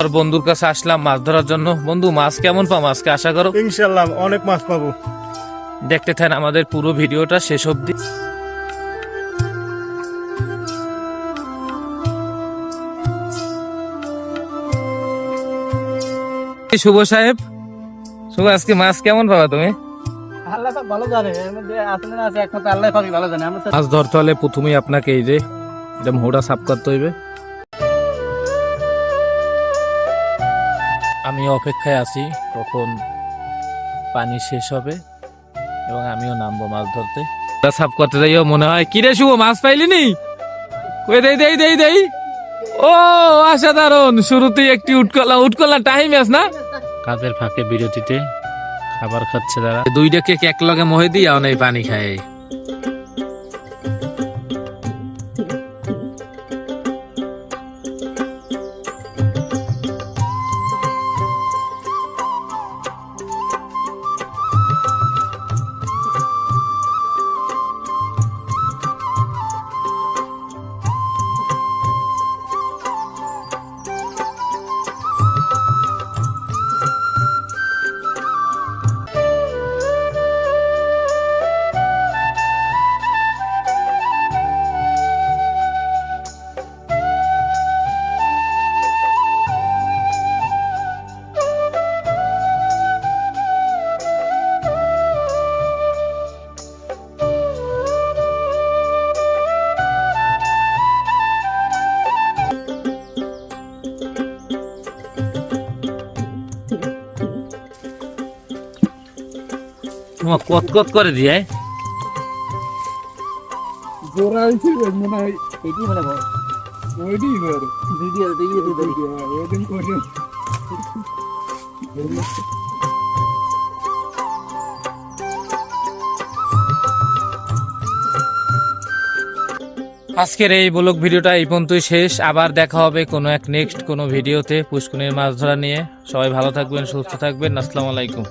আর বন্ধুর কাছে আসলাম মাছ ধরার জন্য। বন্ধু মাছ কেমন পাম আজকে? আশা করো। ইনশাল্লাহ অনেক মাছ পাবো। দেখতে থাকেন আমাদের পুরো ভিডিওটা শেষ অবধি। শুভ সাহেব শুভ আজকে মাছ কেমন পাবা তুমি? আল্লাহ তো ভালো জানে। এর মধ্যে আসলে না আছে একমাত্র আল্লাহ পাবি ভালো জানে। আমরা মাছ ধরতে হলে প্রথমেই আপনাকে এই যে এটা মোড়া সাফ করতে হইবে। আমি অপেক্ষায় আছি কখন পানি শেষ হবে এবং আমিও নামবো মাছ ধরতে। মোড়া সাফ করতে যাইও মনে হয়। কিরে শুভ মাছ পাইলি নি? কই দেই দেই দেই দেই। ও অসাধারণ। শুরুতেই একটি উটকলা। উটকলা টাইম আছে না? কাজের ফাঁকে বিরতিতে খাবার খাচ্ছে তারা। দুইটা কেক এক লগে মহে দিয়ে অনেক পানি খায়। তোমার কত কত করে দিয়ে জোড়া হইছে মনে হয় এটি মানে বড় ওইটি বড় ভিডিও দিয়ে দিয়ে ওইদিন করে। আজকের এই ব্লগ ভিডিওটা এই পর্যন্তই শেষ। আবার দেখা হবে কোনো এক নেক্সট কোনো ভিডিওতে পুষ্কুনির মাছ ধরা নিয়ে। সবাই ভালো থাকবেন, সুস্থ থাকবেন। আসসালামু আলাইকুম।